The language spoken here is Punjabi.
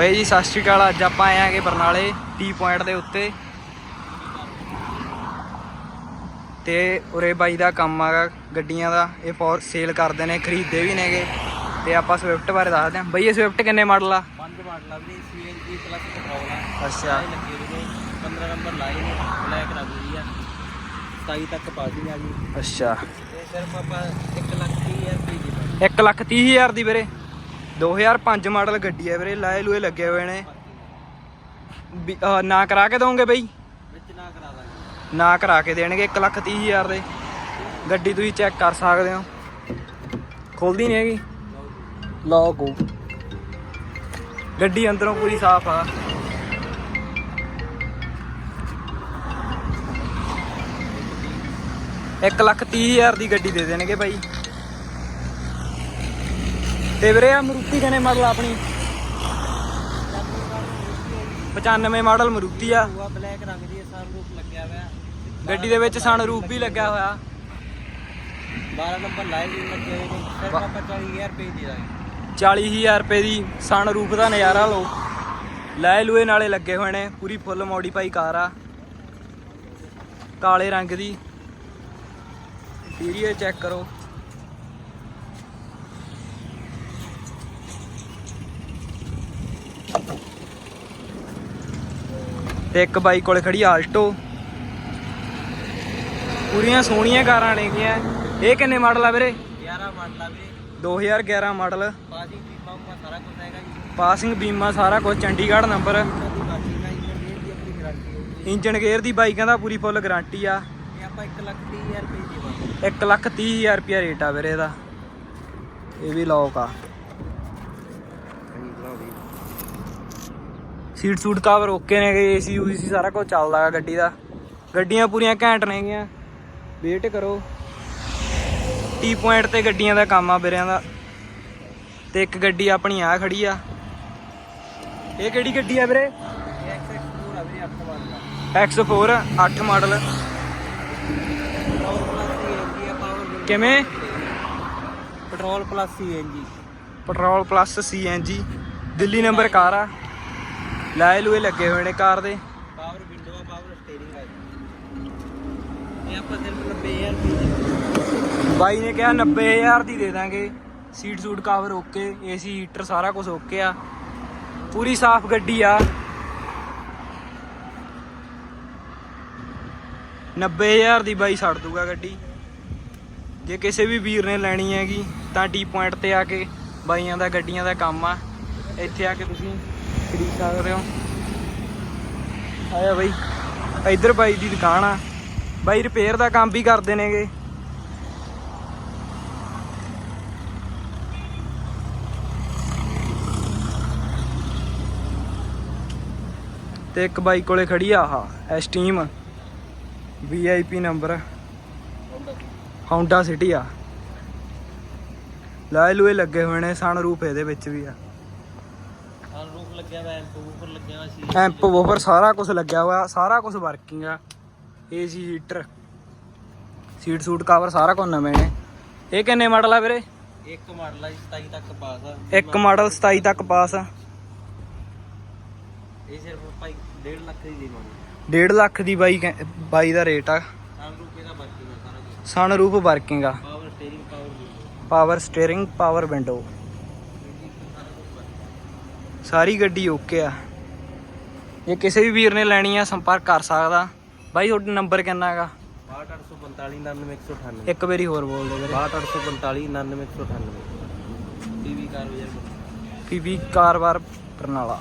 ਬਾਈ ਜੀ ਸਤਿ ਸ਼੍ਰੀ ਅਕਾਲ। ਅੱਜ ਆਪਾਂ ਆਏ ਆਂਗੇ ਬਰਨਾਲੇ ਟੀ ਪੁਆਇੰਟ ਦੇ ਉੱਤੇ। ਤੇ ਉਰੇ ਬਾਈ ਦਾ ਕੰਮ ਆਗਾ ਗੱਡੀਆਂ ਦਾ। ਇਹ ਫੋਰ ਸੇਲ ਕਰਦੇ ਨੇ ਖਰੀਦਦੇ ਵੀ ਨੇਗੇ। ਤੇ ਆਪਾਂ ਸਵਿਫਟ ਬਾਰੇ ਦੱਸਦੇ ਹਾਂ। ਬਾਈ ਇਹ ਸਵਿਫਟ ਕਿੰਨੇ ਮਾਡਲ ਆ? ਪੰਜ ਮਾਡਲ ਆ ਵੀ ਸੀਐਨਜੀ ਪਲੱਸ ਪੈਟਰੋਲ ਆ। ਅੱਛਾ। ਲੱਗੇ ਨੇ। 15 ਨੰਬਰ ਨੇ ਬਲੈਕ ਰੰਗ ਦੀ ਆ। 27 ਤੱਕ ਪਾਸਿੰਗ ਆ ਜੀ। ਅੱਛਾ। ਇਹ ਸਿਰਫ ਆਪਾਂ 1 ਲੱਖ 30 ਹਜ਼ਾਰ ਦੀ ਪਾਈ 1 ਲੱਖ ਤੀਹ ਹਜ਼ਾਰ ਦੀ ਵੀਰੇ। 2005 ਮਾਡਲ ਗੱਡੀ ਹੈ ਵੀਰੇ ਲਾਏ ਲੂਏ ਲੱਗੇ ਹੋਏ ਨੇ। ਵੀ- ਨਾ ਕਰਾ ਕੇ ਦੋਗੇ ਬਈ? ਵਿੱਚ ਨਾ ਕਰਾ ਦਾਂਗੇ। ਨਾ ਕਰਾ ਕੇ ਦੇਣਗੇ 1 ਲੱਖ ਤੀਹ ਹਜ਼ਾਰ ਦੇ। ਗੱਡੀ ਤੁਸੀਂ ਚੈੱਕ ਕਰ ਸਕਦੇ ਹੋ। ਖੁੱਲਦੀ ਨਹੀਂ ਹੈਗੀ। ਲੌਕ ਹੋ ਗੱਡੀ ਅੰਦਰੋਂ ਪੂਰੀ ਸਾਫ਼ ਆ। ਇੱਕ ਲੱਖ ਤੀਹ ਹਜ਼ਾਰ ਦੀ ਗੱਡੀ ਦੇ ਦੇਣਗੇ ਭਾਈ ਤੇ ਵੀਰੇ ਆ ਮਰੂਤੀ ਕਨੇ ਮਾਡਲ ਆਪਣੀ? 95 ਮਾਡਲ ਮਰੂਤੀ ਆ। ਉਹ ਬਲੈਕ ਰੰਗ ਦੀ ਸਨਰੂਫ ਲੱਗਿਆ ਹੋਇਆ। ਗੱਡੀ ਦੇ ਵਿੱਚ ਸਨਰੂਫ ਵੀ ਲੱਗਿਆ ਹੋਇਆ। 12 ਨੰਬਰ ਲਾਏ ਵੀ ਲੱਗੇ ਹੋਏ ਨੇ। ਸਿਰਫ ਵਾਹ। ਆਪਾਂ 40000 ਰੁਪਏ ਦੀ ਦਾਂਗੇ 40000 ਰੁਪਏ ਦੀ ਸਨਰੂਫ ਦਾ ਨਜ਼ਾਰਾ ਲਓ। ਲੈ ਲੂਏ ਨਾਲੇ ਲੱਗੇ ਹੋਏ ਨੇ ਪੂਰੀ ਫੁੱਲ ਮੋਡੀਫਾਈ ਕਾਰ ਆ। ਕਾਲੇ ਰੰਗ ਦੀ। ਇੰਟੀਰੀਅਰ ਚੈੱਕ ਕਰੋ। ਤੇ ਇੱਕ ਬਾਈਕ ਕੋਲੇ ਖੜੀ ਆਲਟੋ। ਪੂਰੀਆਂ ਸੋਹਣੀਆਂ ਕਾਰਾਂ ਨੇਗੀਆਂ। ਇਹ ਕਿੰਨੇ ਮਾਡਲ ਆ ਵੀਰੇ? 11 ਮਾਡਲ ਆ ਵੀ 2011 ਮਾਡਲ। ਪਾਸਿੰਗ ਬੀਮਾ ਸਾਰਾ ਕੁਝ ਹੈਗਾ ਜੀ। ਪਾਸਿੰਗ ਬੀਮਾ ਸਾਰਾ ਕੁਝ Chandigarh number engine engine gear ਦੀ ਬਾਈਕਾਂ ਦਾ ਪੂਰੀ ਫੁੱਲ ਗਾਰੰਟੀ ਆ। ਇਹ ਆਪਾਂ 1 ਲੱਖ 30 ਹਜ਼ਾਰ ਰੁਪਏ ਦੀ ਦੇਵਾਂਗੇ। 1 ਲੱਖ 30 ਹਜ਼ਾਰ ਰੁਪਿਆ ਰੇਟ ਆ ਵੀਰੇ ਇਹਦਾ। ਇਹ ਵੀ ਲੌਕ ਆ। ਸੀਟ ਸੂਟ ਕਵਰ ਓਕੇ ਨੇ ਏਸੀ ਯੂਸੀ ਸਾਰਾ ਕੁਝ ਚੱਲਦਾ ਆ ਗੱਡੀ ਦਾ। ਗੱਡੀਆਂ ਪੂਰੀਆਂ ਘੈਂਟ ਨੇਗੀਆਂ ਵੇਟ ਕਰੋ। ਟੀ ਪੁਆਇੰਟ ਤੇ ਗੱਡੀਆਂ ਦਾ ਕੰਮ ਆ ਵੀਰਿਆਂ ਦਾ। ਤੇ ਇੱਕ ਗੱਡੀ ਆਪਣੀ ਆ ਖੜੀ ਆ। ਇਹ ਕਿਹੜੀ ਗੱਡੀ ਆ ਵੀਰੇ? ਇਹ ਐਕਸੈਸ ਪੂਰਾ ਵੀ 8 ਮਾਡਲ ਆ X4 8 ਮਾਡਲ। ਪੈਟਰੋਲ ਪਲੱਸ ਆ ਪਾਵਰ ਕਿਵੇਂ petrol plus CNG petrol plus CNG Delhi number car ਆ। ਲਾਏ ਲੂਏ ਲੱਗੇ ਹੋਏ ਨੇ ਕਾਰ ਦੇ। ਪਾਵਰ ਵਿੰਡੋ ਆ ਪਾਵਰ ਸਟੀਅਰਿੰਗ ਆ ਇਹ ਆਪਾਂ ਸਿਰਫ 90000 ਰੁਪਏ ਦੀ ਬਾਈ ਨੇ ਕਿਹਾ 90000 ਦੀ ਦੇ ਦਾਂਗੇ। Seat suit cover okay AC heater ਸਾਰਾ ਕੁਝ ਓਕੇ ਆ। ਪੂਰੀ ਸਾਫ਼ ਗੱਡੀ ਆ। 90000 ਦੀ ਬਾਈ ਛੱਡ ਦੂਗਾ ਗੱਡੀ। ਜੇ ਕਿਸੇ ਵੀ ਵੀਰ ਨੇ ਲੈਣੀ ਹੈਗੀ ਤਾਂ ਟੀ ਪੁਆਇੰਟ ਤੇ ਆ ਕੇ ਬਾਈਆਂ ਦਾ ਗੱਡੀਆਂ ਦਾ ਕੰਮ ਆ। ਇੱਥੇ ਆ ਕੇ ਤੁਸੀਂ ਖਰੀਦ ਸਕਦੇ ਹੋ। ਆਇਆ ਬਾਈ, ਇੱਧਰ ਬਾਈ ਦੀ ਦੁਕਾਨ ਆ। ਬਾਈ ਰਿਪੇਅਰ ਦਾ ਕੰਮ ਵੀ ਕਰਦੇ ਨੇਗੇ। ਤੇ ਇੱਕ ਬਾਈ ਕੋਲੇ ਖੜੀ ਆ ਆਹ, Esteem. VIP number Honda City ਆ। ਲਾਏ ਲੂਏ ਲੱਗੇ ਹੋਏ ਨੇ, ਸਨ ਰੂਪ ਇਹਦੇ ਵਿੱਚ ਵੀ ਆ। ਸਨਰੂਫ ਲੱਗਿਆ ਹੋਇਆ ਐਂਪ ਉੱਪਰ ਲੱਗਿਆ ਹੋਇਆ ਸੀ। ਐਂਪ ਵੋਫਰ ਸਾਰਾ ਕੁਝ ਲੱਗਿਆ ਹੋਇਆ ਸਾਰਾ ਕੁਝ ਵਰਕਿੰਗ ਆ। AC heater seat suit cover ਸਾਰਾ ਕੁਝ ਨਵੇਂ ਨੇ। ਇਹ ਕਿੰਨੇ ਮਾਡਲ ਆ ਵੀਰੇ? ਇੱਕ ਮਾਡਲ ਆ ਜੀ, 27 ਤੱਕ ਪਾਸ ਆ। ਇੱਕ ਮਾਡਲ 27 ਤੱਕ ਪਾਸ ਆ। ਇਹ ਸਿਰਫ ਆਪਾਂ 1.5 ਲੱਖ ਦੀ ਦੇਵਾਂਗੇ। 1.5 ਲੱਖ ਦੀ ਬਾਈ ਕਹਿ- ਬਾਈ ਦਾ ਰੇਟ ਆ। ਸਨਰੂਫ ਇਹਦਾ ਬਾਕੀ ਦਾ ਸਾਰਾ ਕੁਝ ਸਨ ਰੂਪ ਵਰਕਿੰਗ ਆ। Power steering power window power steering power window ਸਾਰੀ ਗੱਡੀ ਓਕੇ ਆ। ਜੇ ਕਿਸੇ ਵੀ ਵੀਰ ਨੇ ਲੈਣੀ ਆ ਸੰਪਰਕ ਕਰ ਸਕਦਾ। ਬਾਈ ਤੁਹਾਡਾ ਨੰਬਰ ਕਿੰਨਾ ਹੈਗਾ? 62845 99198 ਇੱਕ ਵਾਰੀ ਹੋਰ ਬੋਲ ਦਿਓ ਵੀਰੇ। 62845 99198 ਟੀਵੀ ਕਾਰ ਵਜਰ ਪੀਵੀ ਕਾਰਵਾਰ ਬਰਨਾਲਾ